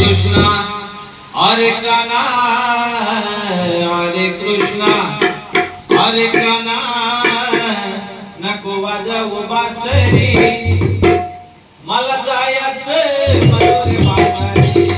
कृष्णा हरे काना हरे कृष्णा हरे काना नको वाजव बासरी मला जायचं मधुर